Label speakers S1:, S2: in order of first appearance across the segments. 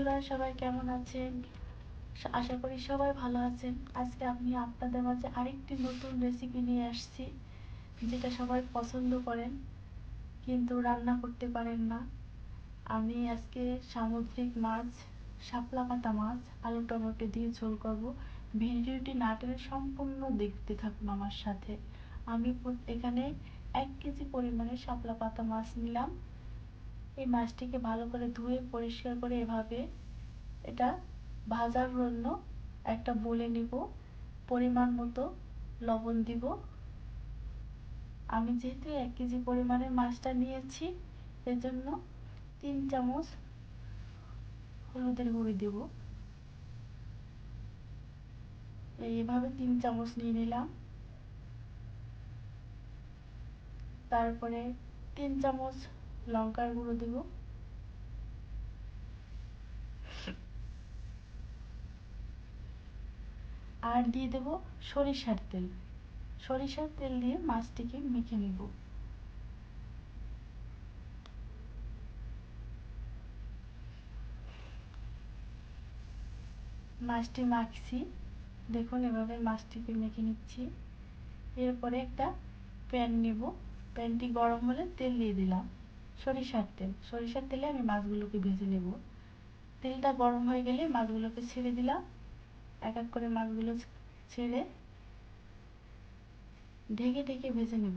S1: বন্ধুরা, সবাই কেমন আছেন? আশা করি সবাই ভালো আছেন। আজকে আমি আপনাদের মাঝে আরেকটি নতুন রেসিপি নিয়ে আসছি, যেটা সবাই পছন্দ করেন, কিন্তু রান্না করতে পারেন না। আমি আজকে সামুদ্রিক মাছ, শাপলা পাতা মাছ, আলু টমেটো দিয়ে ঝোল করব। ভিডিওটি না টেনে সম্পূর্ণ দেখতে থাকুন আমার সাথে। আমি এখানে এক কেজি পরিমাণে শাপলা পাতা মাছ নিলাম। এই মাছটিকে ভালো করে ধুয়ে পরিষ্কার করে এভাবে এটা ভাজার জন্য একটা বলে নিব, পরিমাণ মতো লবণ দিব। আমি যেহেতু এক কেজি পরিমাণে মাছটা নিয়েছি, এজন্য তিন চামচ হলুদের গুঁড়ি দেব। এইভাবে তিন চামচ নিয়ে নিলাম। তারপরে তিন চামচ লঙ্কার গুঁড়ো দেব। আর দিয়ে দেব সরিষার তেল। সরিষার তেল দিয়ে মাছটিকে মেখে নেব। মাছটি মাখছি। দেখুন, এভাবে মাছটিকে মেখে নিচ্ছি। এরপরে একটা প্যান নেব। প্যানটি গরম হলে তেল দিয়ে দিলাম। সরিষার তেল। সরিষার তেলে আমি মাছগুলোকে ভেজে নেব। তেলটা গরম হয়ে গেলে মাছগুলোকে ছেড়ে দিলাম। এক এক করে মাছগুলো ছেড়ে ঢেকে ঢেকে ভেজে নেব।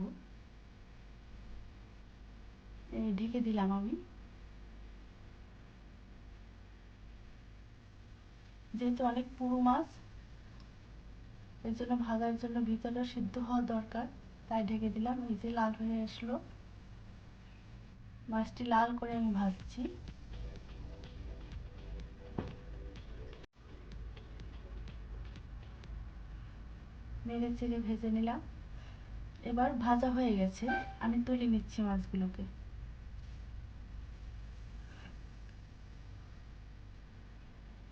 S1: ঢেকে দিলাম আমি। যেহেতু অনেক পুরো মাছ, এর জন্য ভাজার জন্য ভিতরে সিদ্ধ হওয়া দরকার, তাই ঢেকে দিলাম। এই যে লাল হয়ে আসলো। মাছটি লাল করে আমি ভাজছি। নেড়ে চেড়ে ভেজে নিলাম। এবার ভাজা হয়ে গেছে। আমি তুলে নিচ্ছি মাছগুলোকে।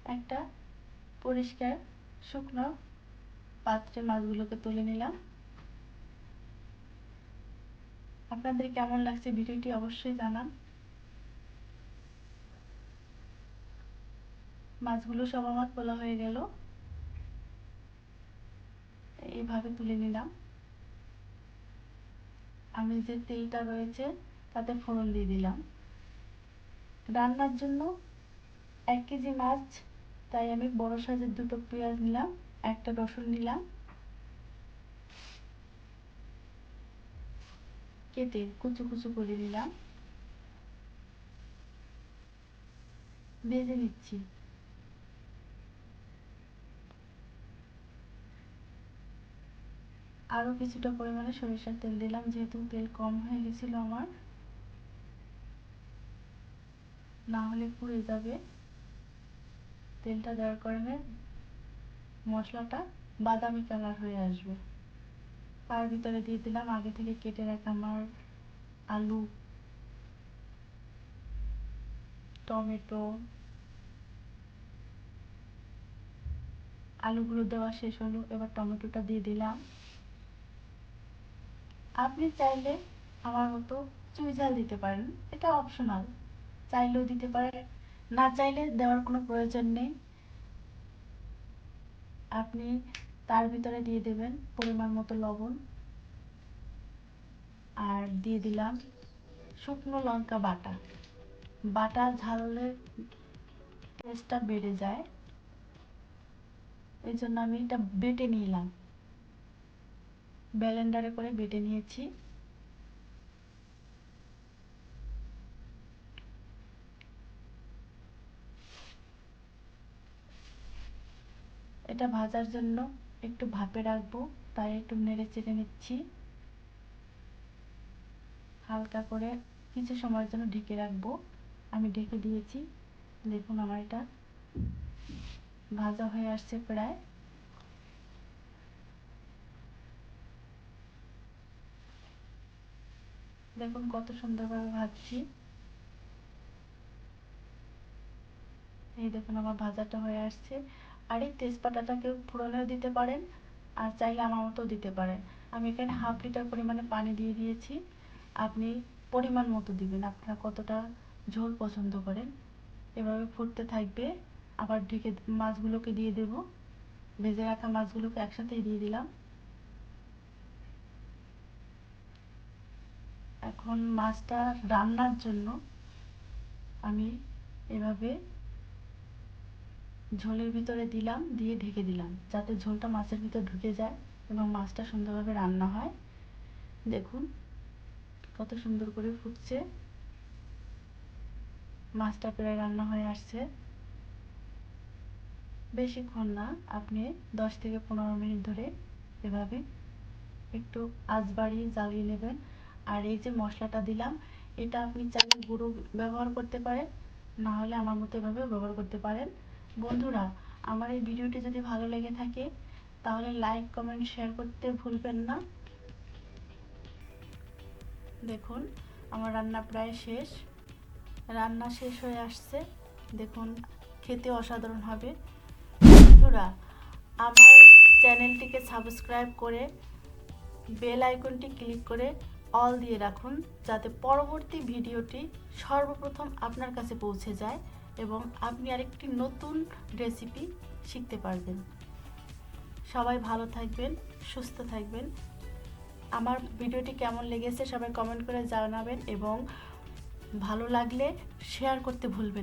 S1: একটা পরিষ্কার শুকনো পাত্রে মাছগুলোকে তুলে নিলাম। আপনাদের কেমন লাগছে ভিডিওটি অবশ্যই জানান। মাছগুলো সব আমার তোলা হয়ে গেল। এইভাবে তুলে নিলাম। আমি যে তেলটা রয়েছে তাতে ফোড়ন দিয়ে দিলাম। রান্নার জন্য এক কেজি মাছ, তাই আমি বড় সাইজের দুটো পেঁয়াজ নিলাম, একটা রসুন নিলাম কেটে কুচু কুচু করে নিলাম। ভেজে নিচ্ছি। আরও কিছুটা পরিমাণে সরিষার তেল দিলাম, যেহেতু তেল কম হয়ে গেছিল আমার। না হলে পুড়ে যাবে। তেলটা দেওয়ার কারণে মশলাটা বাদামি কালার হয়ে আসবে। তার ভিতরে দিয়ে দিলাম। আগে থেকে কেটে রাখা আমার আলু, টমেটো, আলুগুলো দেওয়া শেষ হলো। এবার টমেটোটা দিয়ে দিলাম। আপনি চাইলে আমার মতো চুই ঝাল দিতে পারেন। এটা অপশনাল চাইলেও দিতে পারেন। না চাইলে দেওয়ার কোনো প্রয়োজন নেই। আপনি তার ভিতরে দিয়ে দেবেন পরিমাণ মতো লবণ। আর দিয়ে দিলাম শুকনো লঙ্কা বাটা। বাটা ঝালের টেস্টটা বেড়ে যায়। এই জন্য আমি এটা বেটে নিলাম। ব্যালেন্ডারে করে বেটে নিয়েছি। এটা ভাজার জন্য একটু ভাপে রাখব, তাই একটু নেড়ে চেড়ে নিচ্ছি। হালকা করে কিছু সময়ের জন্য ঢেকে রাখব। আমি ঢেকে দিয়েছি। দেখুন আমার এটা ভাজা হয়ে আসছে প্রায়। দেখুন কত সুন্দরভাবে ভাজছি। এই দেখুন আমার ভাজাটা হয়ে আসছে। আর এই তেজপাতাটা কেউ ফোড়নেও দিতে পারেন, আর চাইলে আমার মতো দিতে পারেন। আমি এখানে হাফ লিটার পরিমাণে পানি দিয়ে দিয়েছি। আপনি পরিমাণ মতো দিবেন, আপনারা কতটা ঝোল পছন্দ করেন। এভাবে ফুটতে থাকবে। আবার ঢেকে মাছগুলোকে দিয়ে দেব। ভেজে রাখা মাছগুলোকে একসাথেই দিয়ে দিলাম। এখন মাছটা রান্নার জন্য আমি এভাবে ঝোলের ভিতরে দিলাম, দিয়ে ঢেকে দিলাম। যাতে ঝোলটা মাছের ভিতর ঢুকে যায় এবং মাছটা সুন্দরভাবে রান্না হয়। দেখুন, কত সুন্দর করে ফুটছে। মাছটা প্রায় রান্না হয়ে আসছে। বেশিক্ষণ না, আপনি দশ থেকে পনেরো মিনিট ধরে এভাবে একটু আঁচ বাড়িয়ে জ্বালিয়ে নেবেন। আর এই যে মশলাটা দিলাম, এটা আপনি চাইলে গুঁড়ো ব্যবহার করতে পারেন, না হলে আমার মতো এভাবেও ব্যবহার করতে পারেন। বন্ধুরা, আমার এই ভিডিওটি যদি ভালো লেগে থাকে, তাহলে লাইক কমেন্ট শেয়ার করতে ভুলবেন না। দেখুন, আমার রান্না প্রায় শেষ। রান্না শেষ হয়ে আসছে। দেখুন, খেতে অসাধারণ হবে। বন্ধুরা, আমার চ্যানেলটিকে সাবস্ক্রাইব করে বেল আইকনটি ক্লিক করে অল দিয়ে রাখুন, যাতে পরবর্তী ভিডিওটি সর্বপ্রথম আপনার কাছে পৌঁছে যায়। এবং আপনি আরেকটি নতুন রেসিপি শিখতে পারবেন সবাই ভালো থাকবেন, সুস্থ থাকবেন আমার ভিডিওটি কেমন লেগেছে সবাই কমেন্ট করে জানাবেন এবং ভালো লাগলে শেয়ার করতে ভুলবেন।